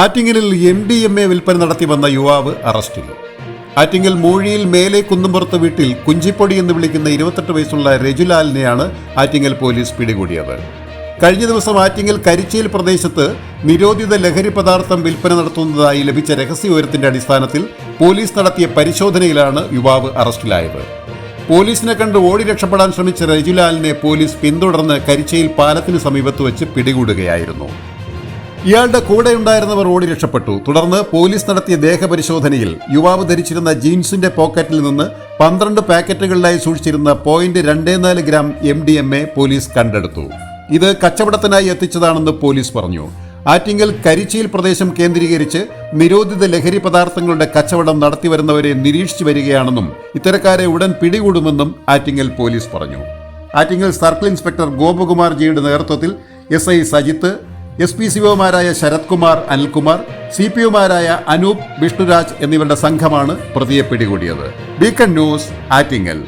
ആറ്റിങ്ങലിൽ M D M A വിൽപ്പന നടത്തി വന്ന യുവാവ് അറസ്റ്റിൽ. ആറ്റിങ്ങൽ മൂഴിയിൽ മേലെ കുന്നുംപുറത്ത് വീട്ടിൽ കുഞ്ചിപ്പൊടി എന്ന് വിളിക്കുന്ന ഇരുപത്തെട്ട് വയസ്സുള്ള രജുലാലിനെയാണ് ആറ്റിങ്ങൽ പോലീസ് പിടികൂടിയത്. കഴിഞ്ഞ ദിവസം ആറ്റിങ്ങൽ കരിച്ചേൽ പ്രദേശത്ത് നിരോധിത ലഹരി പദാർത്ഥം വിൽപ്പന നടത്തുന്നതായി ലഭിച്ച രഹസ്യ രഹസ്യവിവരത്തിന്റെ അടിസ്ഥാനത്തിൽ പോലീസ് നടത്തിയ പരിശോധനയിലാണ് യുവാവ് അറസ്റ്റിലായത്. പോലീസിനെ കണ്ട് ഓടി രക്ഷപ്പെടാൻ ശ്രമിച്ച രജുലാലിനെ പോലീസ് പിന്തുടർന്ന് കരിച്ചയിൽ പാലത്തിന് സമീപത്ത് വെച്ച് പിടികൂടുകയായിരുന്നു. ഇയാളുടെ കൂടെയുണ്ടായിരുന്നവർ ഓടി രക്ഷപ്പെട്ടു. തുടർന്ന് പോലീസ് നടത്തിയ ദേഹപരിശോധനയിൽ യുവാവ് ധരിച്ചിരുന്ന ജീൻസിന്റെ പോക്കറ്റിൽ നിന്ന് പന്ത്രണ്ട് പാക്കറ്റുകളിലായി സൂക്ഷിച്ചിരുന്ന പോയിന്റ് രണ്ടേ നാല് gram M D M A police കണ്ടെടുത്തു. ഇത് കച്ചവടത്തിനായി എത്തിച്ചതാണെന്ന് പോലീസ് പറഞ്ഞു. ആറ്റിങ്ങൽ കരിച്ചിയിൽ പ്രദേശം കേന്ദ്രീകരിച്ച് നിരോധിത ലഹരി പദാർത്ഥങ്ങളുടെ കച്ചവടം നടത്തിവരുന്നവരെ നിരീക്ഷിച്ചു വരികയാണെന്നും ഇത്തരക്കാരെ ഉടൻ പിടികൂടുമെന്നും ആറ്റിങ്ങൽ പോലീസ് പറഞ്ഞു. ആറ്റിങ്ങൽ സർക്കിൾ ഇൻസ്പെക്ടർ ഗോപകുമാർ ജിയുടെ നേതൃത്വത്തിൽ S I Sajith S P സിഒമാരായ Sarath Kumar Anilkumar C P ഒമാരായ അനൂപ് വിഷ്ണുരാജ് എന്നിവരുടെ സംഘമാണ് പ്രതിയെ പിടികൂടിയത്. Beacon news Attingal.